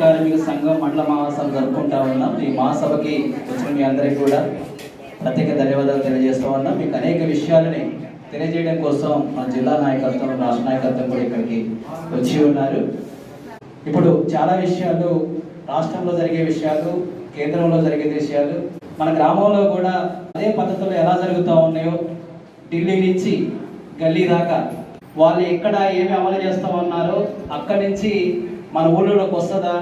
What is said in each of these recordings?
కార్మిక సంఘం మండల మహాసభ జరుపుకుంటా ఉన్నాం. ఈ మహాసభకి వచ్చిన మీ అందరికీ కూడా ప్రత్యేక ధన్యవాదాలు తెలియజేస్తూ ఉన్నాం. మీకు అనేక విషయాలని తెలియజేయడం కోసం మా జిల్లా నాయకత్వం రాష్ట్ర నాయకత్వం కూడా ఇక్కడికి వచ్చి ఉన్నారు. ఇప్పుడు చాలా విషయాలు రాష్ట్రంలో జరిగే విషయాలు కేంద్రంలో జరిగే విషయాలు మన గ్రామంలో కూడా అదే పద్ధతులు ఎలా జరుగుతూ ఉన్నాయో ఢిల్లీ నుంచి గల్లీ దాకా వాళ్ళు ఎక్కడ ఏమి అమలు చేస్తూ ఉన్నారో అక్కడి నుంచి మన ఊళ్ళోకి వస్తుందా?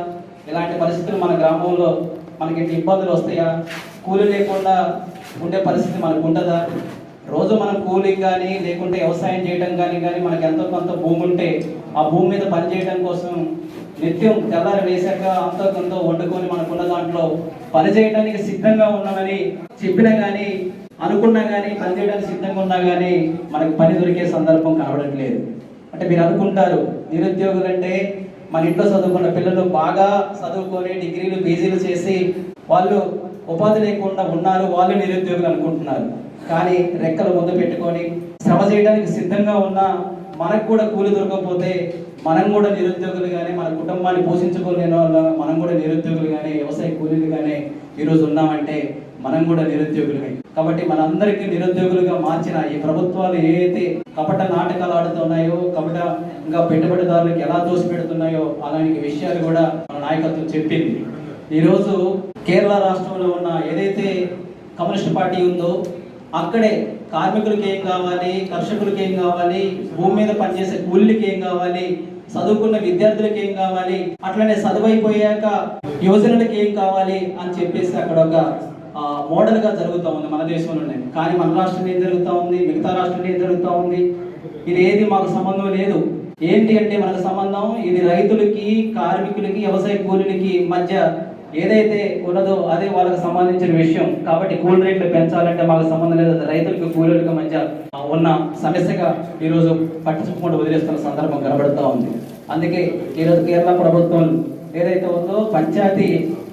ఇలాంటి పరిస్థితులు మన గ్రామంలో మనకి ఇట్లా ఇబ్బందులు వస్తాయా? కూలి లేకుండా ఉండే పరిస్థితి మనకు ఉంటుందా? రోజు మనం కూలింగ్ కానీ లేకుంటే వ్యవసాయం చేయడం కానీ కానీ మనకి ఎంతో కొంత భూమి ఉంటే ఆ భూమి మీద పనిచేయడం కోసం నిత్యం తెల్లారి వేశాక అంతో కొంత వండుకొని మనకున్న దాంట్లో పని చేయడానికి సిద్ధంగా ఉన్నామని చెప్పినా కానీ అనుకున్నా కానీ పనిచేయడానికి సిద్ధంగా ఉన్నా కానీ మనకు పని దొరికే సందర్భం కనబడట్లేదు. అంటే మీరు అనుకుంటారు నిరుద్యోగులు అంటే మన ఇంట్లో చదువుకున్న పిల్లలు బాగా చదువుకొని డిగ్రీలు పీజీలు చేసి వాళ్ళు ఉపాధి లేకుండా ఉన్నారు వాళ్ళు నిరుద్యోగులు అనుకుంటున్నారు. కానీ రెక్కలు ముందు పెట్టుకొని శ్రమ చేయడానికి సిద్ధంగా ఉన్న మనకు కూడా కూలి దొరకకపోతే మనం కూడా నిరుద్యోగులు కానీ మన కుటుంబాన్ని పోషించుకోలేని వాళ్ళ మనం కూడా నిరుద్యోగులు కానీ వ్యవసాయ కూలీలు కానీ ఈరోజు ఉన్నామంటే మనం కూడా నిరుద్యోగులమే. కాబట్టి మనందరికీ నిరుద్యోగులుగా మార్చిన ఈ ప్రభుత్వాలు ఏదైతే కపట నాటకాలు ఆడుతున్నాయో కపట ఇంకా పెట్టుబడిదారులకు ఎలా దోసి పెడుతున్నాయో అలాంటి విషయాలు కూడా మన నాయకత్వం చెప్పింది. ఈరోజు కేరళ రాష్ట్రంలో ఉన్న ఏదైతే కమ్యూనిస్ట్ పార్టీ ఉందో అక్కడే కార్మికులకి ఏం కావాలి కర్షకులకి ఏం కావాలి భూమి మీద పనిచేసే కూలీలకి ఏం కావాలి చదువుకున్న విద్యార్థులకి ఏం కావాలి అట్లనే చదువైపోయాక యువజనులకి ఏం కావాలి అని చెప్పేసి అక్కడ ఒక మోడల్గా మోడల్గా జరుగుతూ ఉంది మన దేశంలోనే. కానీ మన రాష్ట్రం ఏం జరుగుతూ ఉంది? మిగతా రాష్ట్రం ఏం జరుగుతూ ఉంది? ఇది ఏది మాకు సంబంధం లేదు. ఏంటి అంటే మనకు సంబంధం? ఇది రైతులకి కార్మికులకి వ్యవసాయ కూలీలకి మధ్య ఏదైతే ఉన్నదో అదే వాళ్ళకి సంబంధించిన విషయం. కాబట్టి కూలి రేట్లు పెంచాలంటే మాకు సంబంధం లేదు. అది రైతులకు కూలీలకు మధ్య ఉన్న సమస్యగా ఈరోజు పట్టించుకోకుండా వదిలేస్తున్న సందర్భం కనబడుతూ ఉంది. అందుకే ఈరోజు కేరళ ప్రభుత్వం ఏదైతే ఉందో పంచాయతీ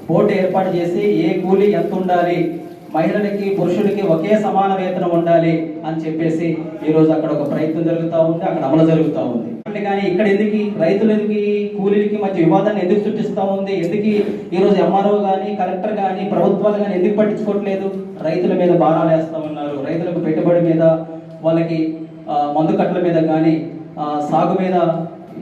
బోర్డు ఏర్పాటు చేసి ఏ కూలి ఎంత ఉండాలి? మహిళలకి పురుషులకి ఒకే సమాన వేతనం ఉండాలి అని చెప్పేసి ఈ రోజు అక్కడ ఒక ప్రయత్నం జరుగుతూ ఉంది అక్కడ అమలు జరుగుతూ ఉంది. అంటే కానీ ఇక్కడ ఎందుకు రైతులకి కూలీలకి మధ్య వివాదాన్ని ఎందుకు సృష్టిస్తూ ఉంది? ఎందుకు ఈ రోజు ఎంఆర్ఓ కానీ కలెక్టర్ కానీ ప్రభుత్వాలు కానీ ఎందుకు పట్టించుకోవట్లేదు? రైతుల మీద భారాలు వేస్తూ ఉన్నారు. రైతులకు పెట్టుబడి మీద వాళ్ళకి మందు కట్టల మీద కానీ సాగు మీద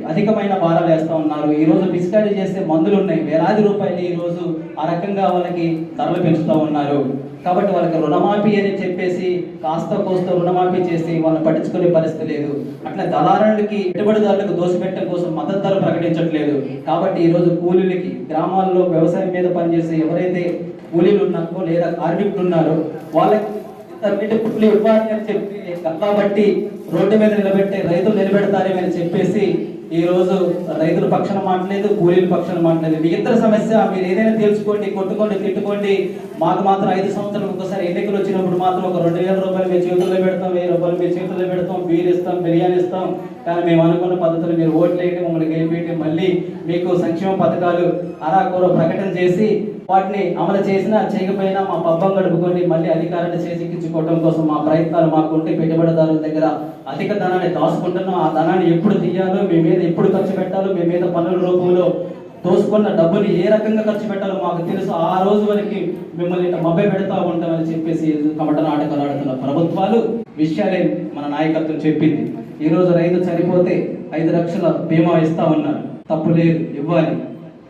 అధికమైన భారాలు వేస్తూ ఉన్నారు. ఈరోజు పిచికారీ చేసే మందులు ఉన్నాయి వేలాది రూపాయలు ఈ రోజు ఆ రకంగా వాళ్ళకి ధరలు పెంచుతూ ఉన్నారు. కాబట్టి వాళ్ళకి రుణమాఫీ అని చెప్పేసి కాస్త కోస్త రుణమాఫీ చేసి వాళ్ళని పట్టించుకునే పరిస్థితి లేదు. అట్లా దళారులకి పెట్టుబడిదారులకు దోసిపెట్టడం కోసం మద్దతు ధర ప్రకటించట్లేదు. కాబట్టి ఈరోజు కూలీలకి గ్రామాల్లో వ్యవసాయం మీద పనిచేసే ఎవరైతే కూలీలు ఉన్నారో లేదా కార్మికులు ఉన్నారో వాళ్ళకి వీటి పుట్లు ఇవ్వాలి అని చెప్పి కాబట్టి రోడ్డు మీద నిలబెట్టే రైతులు నిలబెడతారేమని చెప్పేసి ఈరోజు రైతుల పక్షాన మాట్లాడలేదు కూలీల పక్షాన మాట్లాడలేదు. మీ ఇద్దరు సమస్య మీరు ఏదైనా తెలుసుకోండి కొట్టుకోండి తిట్టుకోండి. మాకు మాత్రం ఐదు సంవత్సరాలు ఒకసారి ఎన్నికలు వచ్చినప్పుడు మాత్రం ఒక రెండు వేల రూపాయలు మీ చేతుల్లో పెడతాం వెయ్యి రూపాయలు మీ చేతుల్లో పెడతాం బీర్ ఇస్తాం బిర్యానీ ఇస్తాం. కానీ మేము అనుకున్న పద్ధతులు మీరు ఓట్లు వేయండి మమ్మల్ని గెలిపేయండి. మళ్ళీ మీకు సంక్షేమ పథకాలు అరాకూర ప్రకటన చేసి వాటిని అమలు చేసినా చేయకపోయినా మా పబ్బం గడుపుకొని మళ్ళీ అధికారాన్ని చేజిక్కించుకోవడం కోసం మా ప్రయత్నాలు మాకు ఉంటే పెట్టుబడిదారుల దగ్గర అధిక ధనాన్ని దాచుకుంటున్నాం. ఆ ధనాన్ని ఎప్పుడు తీయాలో మీ మీద ఎప్పుడు ఖర్చు పెట్టాలో మీ మీద పనుల రూపంలో దోసుకున్న డబ్బుని ఏ రకంగా ఖర్చు పెట్టాలో మాకు తెలుసు. ఆ రోజు వరకు మిమ్మల్ని మభ్య పెడతా ఉంటామని చెప్పేసి కమట నాటకాలు ఆడుతున్న ప్రభుత్వాలు విషయాలే మన నాయకత్వం చెప్పింది. ఈ రోజు రైతు చనిపోతే ఐదు లక్షల బీమా ఇస్తా ఉన్నారు. తప్పు లేదు ఇవ్వాలి.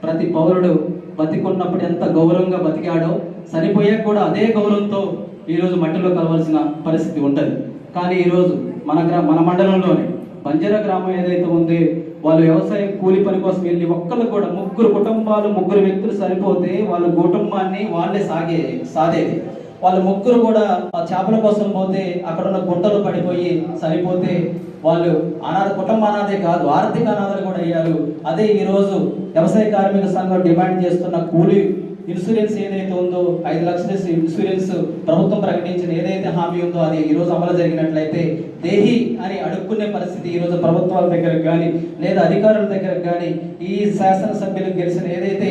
ప్రతి పౌరుడు బతికున్నప్పుడు ఎంత గౌరవంగా బతికాడో చనిపోయాక కూడా అదే గౌరవంతో ఈరోజు మట్టిలో కలవాల్సిన పరిస్థితి ఉంటుంది. కానీ ఈరోజు మన గ్రా మన మండలంలోనే బంజారా గ్రామం ఏదైతే ఉంది వాళ్ళు వ్యవసాయం కూలి పని కోసం వెళ్ళి ఒక్కళ్ళు కూడా ముగ్గురు కుటుంబాలు ముగ్గురు వ్యక్తులు సరిపోతే వాళ్ళ కుటుంబాన్ని వాళ్ళే సాగే సాదేది వాళ్ళ ముగ్గురు కూడా ఆ చేపల కోసం పోతే అక్కడ ఉన్న గుంటలు పడిపోయి సరిపోతే వాళ్ళు అనాథ కుటుంబ అనాథే కాదు ఆర్థిక అనాథలు కూడా అయ్యారు. అదే ఈరోజు వ్యవసాయ కార్మిక సంఘం డిమాండ్ చేస్తున్న కూలీ ఇన్సూరెన్స్ ఏదైతే ఉందో ఐదు లక్షల ఇన్సూరెన్స్ ప్రభుత్వం ప్రకటించిన ఏదైతే హామీ ఉందో అది ఈరోజు అమలు జరిగినట్లయితే దేహి అని అడుక్కునే పరిస్థితి ఈరోజు ప్రభుత్వాల దగ్గర కానీ లేదా అధికారుల దగ్గర కానీ ఈ శాసనసభ్యులు గెలిచిన ఏదైతే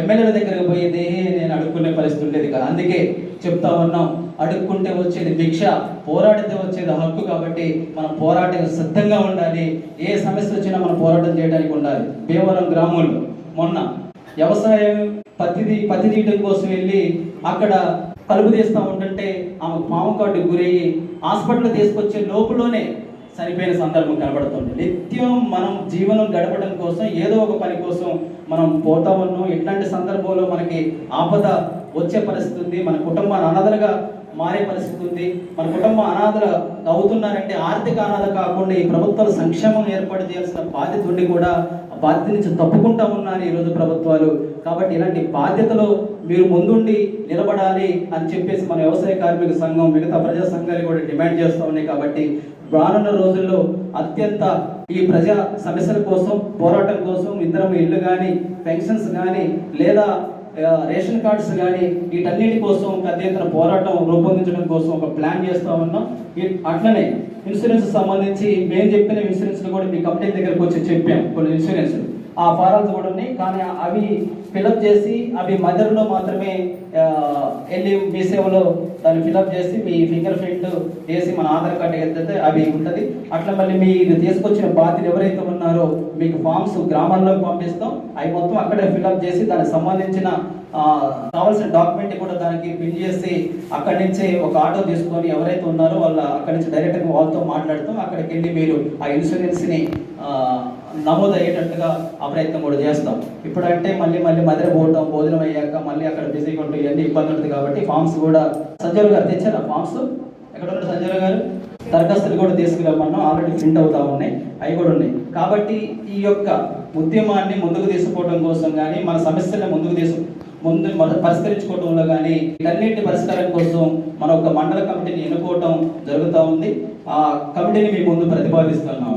ఎమ్మెల్యేల దగ్గరకు పోయి దేహి నేను అడుక్కునే పరిస్థితి ఉండేది కదా. అందుకే చెప్తా ఉన్నాం. అడుక్కుంటే వచ్చేది భిక్ష పోరాడితే వచ్చేది హక్కు కాబట్టి మనం పోరాటం సిద్ధంగా ఉండాలి. ఏ సమస్య వచ్చినా మనం పోరాటం చేయడానికి ఉండాలి. భీమవరం గ్రామంలో మొన్న వ్యవసాయం పత్తిది పత్తి తీయడం కోసం వెళ్ళి అక్కడ కలుపు తీస్తూ ఉంటుంటే ఆమె పాము కాటుకు గురయ్యి హాస్పిటల్ తీసుకొచ్చే లోపులోనే చనిపోయిన సందర్భం కనబడుతుంది. నిత్యం మనం జీవనం గడపడం కోసం ఏదో ఒక పని కోసం మనం పోతా ఉన్నాం. ఇట్లాంటి సందర్భంలో మనకి ఆపద వచ్చే పరిస్థితి ఉంది. మన కుటుంబాన్ని అనాథలుగా మారే పరిస్థితి ఉంది. మన కుటుంబ అనాథలు అవుతున్నారంటే ఆర్థిక అనాథ కాకుండా ఈ ప్రభుత్వాలు సంక్షేమం ఏర్పాటు చేయాల్సిన బాధ్యత ఉండి కూడా ఆ బాధ్యత నుంచి తప్పుకుంటా ఉన్నారు ఈరోజు ప్రభుత్వాలు. కాబట్టి ఇలాంటి బాధ్యతలు మీరు ముందుండి నిలబడాలి అని చెప్పేసి మన వ్యవసాయ కార్మిక సంఘం మిగతా ప్రజా సంఘాలు కూడా డిమాండ్ చేస్తూ ఉన్నాయి. కాబట్టి రానున్న రోజుల్లో అత్యంత ఈ ప్రజా సమస్యల కోసం పోరాటం కోసం ఇద్దరం ఇల్లు కానీ పెన్షన్స్ కానీ లేదా రేషన్ కార్డ్స్ కానీ వీటన్నిటి కోసం పెద్ద ఎత్తున పోరాటం రూపొందించడం కోసం ఒక ప్లాన్ చేస్తూ ఉన్నాం. అట్లనే ఇన్సూరెన్స్ సంబంధించి మేము చెప్పిన ఇన్సూరెన్స్ కూడా మీ కంపెనీ దగ్గరకు వచ్చి చెప్పాం. కొన్ని ఇన్సూరెన్స్ ఆ ఫారాలు కూడా ఉన్నాయి కానీ అవి ఫిలప్ చేసి అవి మదర్లో మాత్రమే వెళ్ళి మీ సేవలో దాన్ని ఫిలప్ చేసి మీ ఫింగర్ ప్రింట్ వేసి మన ఆధార్ కార్డు ఎత్తితే అవి ఉంటుంది అట్లా మళ్ళీ మీరు తీసుకొచ్చిన బాధ్యత ఎవరైతే ఉన్నారో మీకు ఫామ్స్ గ్రామాల్లో పంపిస్తాం. అవి మొత్తం అక్కడే ఫిలప్ చేసి దానికి సంబంధించిన కావాల్సిన డాక్యుమెంట్ కూడా దానికి పిన్ చేసి అక్కడి నుంచి ఒక ఆటో తీసుకొని ఎవరైతే ఉన్నారో వాళ్ళ అక్కడి నుంచి డైరెక్ట్గా వాళ్ళతో మాట్లాడుతూ. అక్కడికి వెళ్ళి మీరు ఆ ఇన్సూరెన్స్ని నమోదయ్యేటట్టుగా ఆ ప్రయత్నం కూడా చేస్తాం. ఇప్పుడంటే మళ్ళీ మళ్ళీ మధుర పోవటం భోజనం అయ్యాక మళ్ళీ అక్కడ బిజీగా ఉంటూ ఇవన్నీ ఇబ్బంది ఉంటుంది కాబట్టి ఫామ్స్ కూడా సంజయ్ గారు తెచ్చారా ఫామ్స్ ఎక్కడ ఉన్నారు సంజయ్ గారు? దరఖాస్తులు కూడా తీసుకురమ్మన్నాం ఆల్రెడీ ప్రింట్ అవుతా ఉన్నాయి. అవి కూడా ఉన్నాయి. కాబట్టి ఈ యొక్క ఉద్యమాన్ని ముందుకు తీసుకోవడం కోసం కానీ మన సమస్యలను ముందుకు తీసు ముందు పరిష్కరించుకోవడంలో కానీ వీటన్నిటి పరిష్కారం కోసం మన ఒక మండల కమిటీని ఎన్నుకోవటం జరుగుతూ ఉంది. ఆ కమిటీని మీ ముందు ప్రతిపాదిస్తున్నాం.